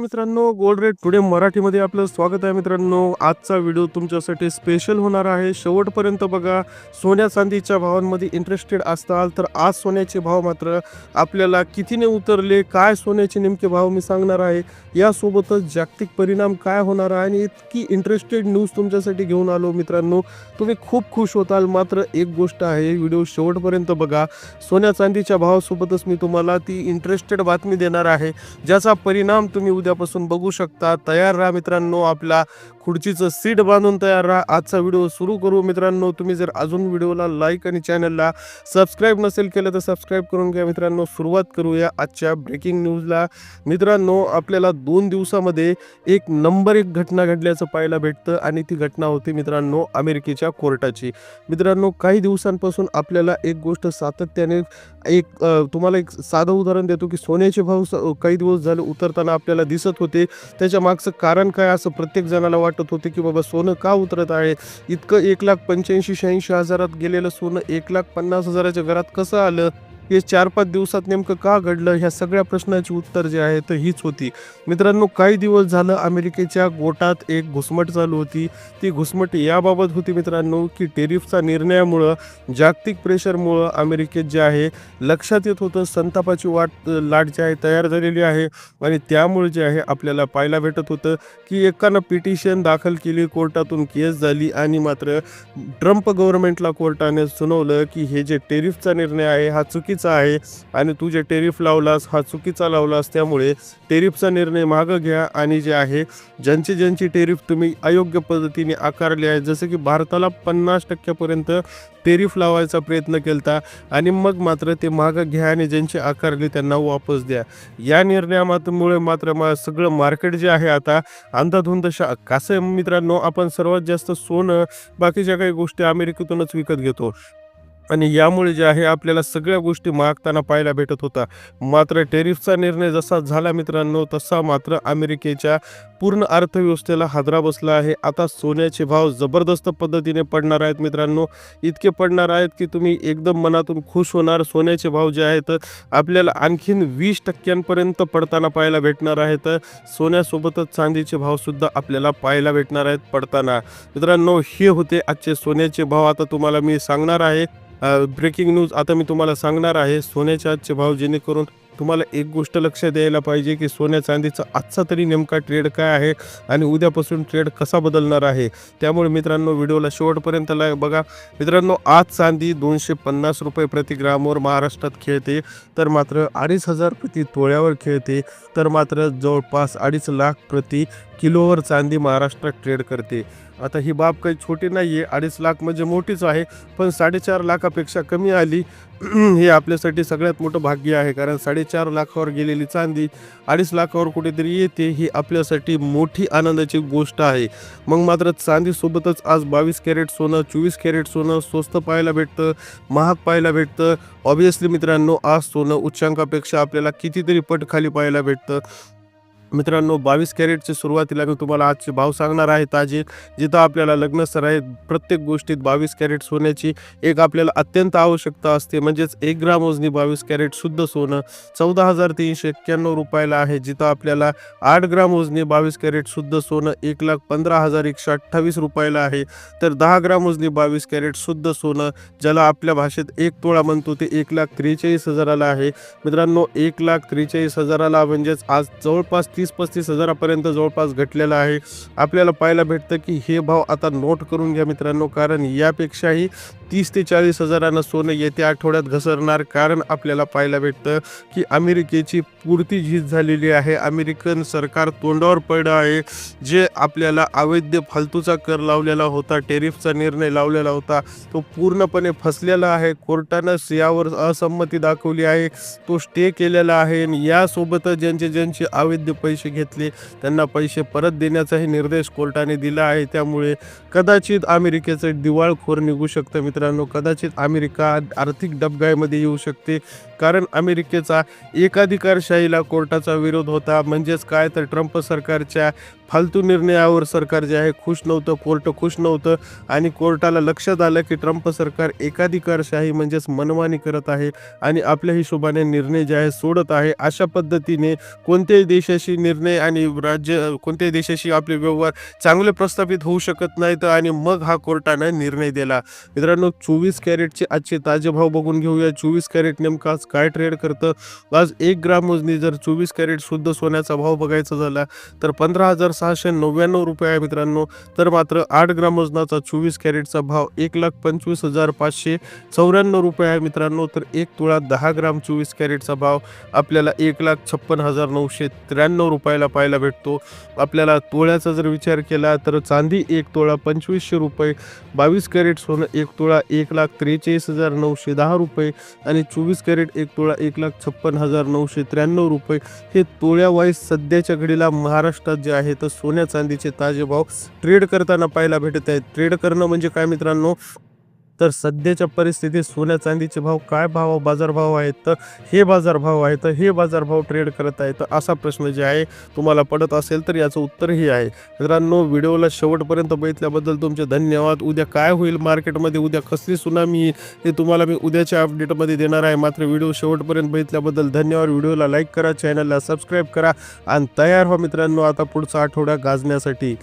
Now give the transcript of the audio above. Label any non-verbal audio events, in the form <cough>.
मित्रांनो gold rate today मराठीमध्ये आपलं स्वागत आहे मित्रांनो. आजचा व्हिडिओ तुमच्यासाठी स्पेशल होणार आहे. शेवटपर्यंत बघा सोन्या चांदीच्या भावांमध्ये इंटरेस्टेड असताल तर आज सोन्याचे भाव मात्र आपल्याला कितीने उतरले काय सोन्याचे नेमके भाव मी सांगणार आहे. यासोबतच जागतिक परिणाम काय होणार आहे आणि इतकी इंटरेस्टेड न्यूज तुमच्यासाठी घेऊन आलो मित्रांनो. तुम्ही खूप खुश होताल. मात्र एक गोष्ट आहे व्हिडिओ शेवटपर्यंत बघा. सोन्या चांदीच्या भावासोबतच मी तुम्हाला ती इंटरेस्टेड बातमी देणार आहे. ज्याचा परिणाम तुम्ही उद्यापासून बघू शकता. तयार राहा मित्रांनो आपला खुर्चीचं सीट बांधून तयार राहा. आजचा व्हिडिओ सुरू करू मित्रांनो. तुम्ही जर अजून व्हिडिओला लाईक आणि चॅनलला सबस्क्राईब नसेल केलं तर सबस्क्राईब करून घ्या मित्रांनो. सुरुवात करूया आजच्या ब्रेकिंग न्यूजला मित्रांनो आपल्याला दोन दिवसामध्ये एक नंबर एक घटना घडल्याचं पाहायला भेटतं आणि ती घटना होती मित्रांनो अमेरिकेच्या कोर्टाची. मित्रांनो काही दिवसांपासून आपल्याला एक गोष्ट सातत्याने एक तुम्हाला एक साधं उदाहरण देतो की सोन्याचे भाव काही दिवस झाले उतरताना आपल्याला दिसत होते. त्याच्या मागचं कारण काय असं प्रत्येक जणाला वाटत होते की बाबा सोनं का उतरत आहे? इतकं एक लाख पंच्याऐंशी शहाऐंशी हजारात गेलेलं सोनं एक लाख पन्नास हजाराच्या घरात कसं आलं? हे चार पाच दिवसात नेमकं का घडलं? ह्या सगळ्या प्रश्नाची उत्तर जे आहे तर हीच होती. मित्रांनो काही दिवस झालं अमेरिकेच्या गोटात एक घुसमट चालू होती. ती घुसमट याबाबत होती मित्रांनो की टेरिफचा निर्णयामुळं जागतिक प्रेशरमुळं अमेरिकेत जे आहे लक्षात येत होतं संतापाची वाट लाट जी आहे तयार झालेली आहे. आणि त्यामुळे जे आहे आपल्याला पाहायला भेटत होतं की एकानं पिटिशन दाखल केली कोर्टातून केस झाली. आणि मात्र ट्रम्प गव्हर्नमेंटला कोर्टाने सुनावलं की हे जे टेरिफचा निर्णय आहे हा चुकीचा आहे आणि तू जे टेरिफ लावलास हा चुकीचा लावलास त्यामुळे टेरिफचा निर्णय मागं घ्या आणि जे आहे ज्यांची ज्यांची टेरिफ तुम्ही अयोग्य पद्धतीने आकारली आहे जसं की भारताला पन्नास टक्क्यापर्यंत टेरिफ लावायचा प्रयत्न केलता आणि मग मात्र ते मागं घ्या आणि ज्यांची आकारली त्यांना वापस द्या. या निर्णयामुळे मात्र मा सगळं मार्केट जे आहे आता अंधाधुंद शा कसं आहे मित्रांनो आपण सर्वात जास्त सोनं बाकीच्या काही गोष्टी अमेरिकेतूनच विकत घेतो. आणि यामुळे जे आहे आपल्याला सगळ्या गोष्टी मागताना पाहायला भेटत होता. मात्र टेरिफचा निर्णय जसा झाला मित्रांनो तसा मात्र अमेरिकेच्या पूर्ण अर्थव्यवस्थेला हादरा बसला आहे. आता सोन्याचे भाव जबरदस्त पद्धतीने पडणार आहेत मित्रांनो. इतके पडणार आहेत की तुम्ही एकदम मनातून खुश होणार. सोन्याचे भाव जे आहेत आपल्याला आणखीन वीस टक्क्यांपर्यंत पडताना पाहायला भेटणार आहेत. सोन्यासोबतच चांदीचे भावसुद्धा आपल्याला पाहायला भेटणार आहेत पडताना. मित्रांनो हे होते आजचे सोन्याचे भाव. आता तुम्हाला मी सांगणार आहे ब्रेकिंग न्यूज आता मी तुम्हाला सांगणार आहे सोन्याचे आजचे भाव जेणेकरून तुम्हाला एक गोष्ट लक्ष द्यायला पाहिजे की सोन्या चांदीचा आजचा तरी नेमका ट्रेड काय आहे आणि उद्यापासून ट्रेड कसा बदलणार आहे? त्यामुळे मित्रांनो व्हिडिओला शेवटपर्यंत ला बघा. मित्रांनो आज चांदी दोनशे पन्नास रुपये प्रति ग्रामवर महाराष्ट्रात खेळते तर मात्र अडीच हजार प्रति तोळ्यावर खेळते तर मात्र जवळपास अडीच लाख प्रति किलोवर चांदी महाराष्ट्रात ट्रेड करते. आता ही बाब काही छोटी नाही आहे अडीच लाख म्हणजे मोठीच आहे पण साडेचार लाखापेक्षा कमी आली. <clears throat> हे आपल्यासाठी सगळ्यात मोठं भाग्य आहे कारण साडेचार लाखावर गेलेली चांदी अडीच लाखावर कुठेतरी येते ही आपल्यासाठी मोठी आनंदाची गोष्ट आहे. मग मात्र चांदीसोबतच आज बावीस कॅरेट सोनं चोवीस कॅरेट सोनं स्वस्त पाहायला भेटतं महाग पाहायला भेटतं. ऑब्विसली मित्रांनो आज सोनं उच्चांकापेक्षा आपल्याला कितीतरी पट खाली पाहायला भेटतं. मित्रांनो बावीस कॅरेटचे सुरुवातीला मी तुम्हाला आजचे भाव सांगणार आहे. ताजे जिथं आपल्याला लग्न सर प्रत्येक गोष्टीत बावीस कॅरेट सोन्याची एक आपल्याला अत्यंत आवश्यकता असते. म्हणजेच एक ग्राम वजनी बावीस कॅरेट शुद्ध सोनं चौदा हजार तीनशे एक्क्याण्णव रुपयाला आहे. जिथं आपल्याला आठ ग्राम वजनी बावीस कॅरेट शुद्ध सोनं एक लाख पंधरा हजार एकशे अठ्ठावीस रुपयाला आहे. तर दहा ग्राम वजनी बावीस कॅरेट शुद्ध सोनं ज्याला आपल्या भाषेत एक तोळा म्हणतो ते एक लाख त्रेचाळीस हजाराला आहे. मित्रांनो एक लाख त्रेचाळीस हजाराला म्हणजेच आज जवळपास तीस पस्तीस हजारापर्यंत जवळपास घटलेला आहे. आपल्याला पाहायला भेटतं की हे भाव आता नोट करून घ्या मित्रांनो कारण यापेक्षाही तीस ते चाळीस हजारानं सोनं येत्या आठवड्यात घसरणार कारण आपल्याला पाहायला भेटतं की अमेरिकेची पुरती झीज झालेली आहे. अमेरिकन सरकार तोंडावर पडलं आहे. जे आपल्याला अवैध फालतूचा कर लावलेला होता टेरिफचा निर्णय लावलेला होता तो पूर्णपणे फसलेला आहे. कोर्टानं यावर असंमती दाखवली आहे. तो स्टे केलेला आहे आणि यासोबतच ज्यांचे ज्यांचे अवैध पैसे घेतले त्यांना पैसे परत देण्याचाही निर्देश कोर्टाने दिला आहे. त्यामुळे कदाचित अमेरिकेचं दिवाळखोर निघू शकतं मित्रांनो. कदाचित अमेरिका आर्थिक डबगाईमध्ये येऊ शकते. कारण अमेरिकेचा एकाधिकारशाहीला कोर्टाचा विरोध होता. म्हणजेच काय? तर ट्रम्प सरकारच्या फालतू निर्णयावर सरकार जे आहे खुश नव्हतं कोर्ट खुश नव्हतं. आणि कोर्टाला लक्षात आलं की ट्रम्प सरकार एकाधिकारशाही म्हणजेच मनमानी करत आहे आणि आपल्या हिशोबाने निर्णय जे आहे सोडत आहे. अशा पद्धतीने कोणत्याही देशाशी निर्णय आणि राज्य कोणत्याही देशाशी आपले व्यवहार चांगले प्रस्थापित होऊ शकत नाहीत आणि मग हा कोर्टानं निर्णय दिला. मित्रांनो चोवीस कॅरेटचे आजचे ताजे भाव बघून घेऊया. चोवीस कॅरेट नेमकाच आज काय ट्रेड करतं. आज एक ग्राम मोजणी जर चोवीस कॅरेट शुद्ध सोन्याचा भाव बघायचा झाला तर पंधरा हजार सहाशे नव्याण्णव रुपये आहे मित्रांनो. तर मात्र आठ ग्राम वजनाचा चोवीस कॅरेटचा भाव एक लाख पंचवीस हजार पाचशे चौऱ्याण्णव रुपये आहे मित्रांनो. तर एक तुळा दहा ग्राम चोवीस कॅरेटचा भाव आपल्याला एक लाख छप्पन हजार नऊशे त्र्याण्णव रुपयाला पाहायला भेटतो. आपल्याला तोळ्याचा जर विचार केला तर चांदी एक तोळा पंचवीसशे रुपये बावीस कॅरेट सोनं एक तोळा एक लाख त्रेचाळीस हजार नऊशे दहा रुपये आणि चोवीस कॅरेट एक तोळा एक लाख छप्पन हजार नऊशे त्र्याण्णव रुपये. हे तोळ्यावाईज सध्याच्या घडीला महाराष्ट्रात जे आहे तर सोन्या चांदीचे ताजे भाव ट्रेड करताना पाहायला भेटत आहेत. ट्रेड करणं म्हणजे काय मित्रांनो? तर सध्याच्या परिस्थितीत सोन्या चांदीचे भाव काय भाव? बाजारभाव आहेत तर हे बाजारभाव आहे तर हे बाजारभाव ट्रेड करत आहे तर असा प्रश्न जे आहे तुम्हाला पडत असेल तर याचं उत्तर हे आहे. मित्रांनो व्हिडिओला शेवटपर्यंत बघितल्याबद्दल तुमचे धन्यवाद. उद्या काय होईल मार्केटमध्ये? उद्या कसली सुनामी येईल हे तुम्हाला मी उद्याच्या अपडेटमध्ये देणार आहे. मात्र व्हिडिओ शेवटपर्यंत बघितल्याबद्दल धन्यवाद. व्हिडिओला लाईक करा चॅनलला सबस्क्राईब करा आणि तयार व्हा मित्रांनो आता पुढचा आठवडा गाजण्यासाठी.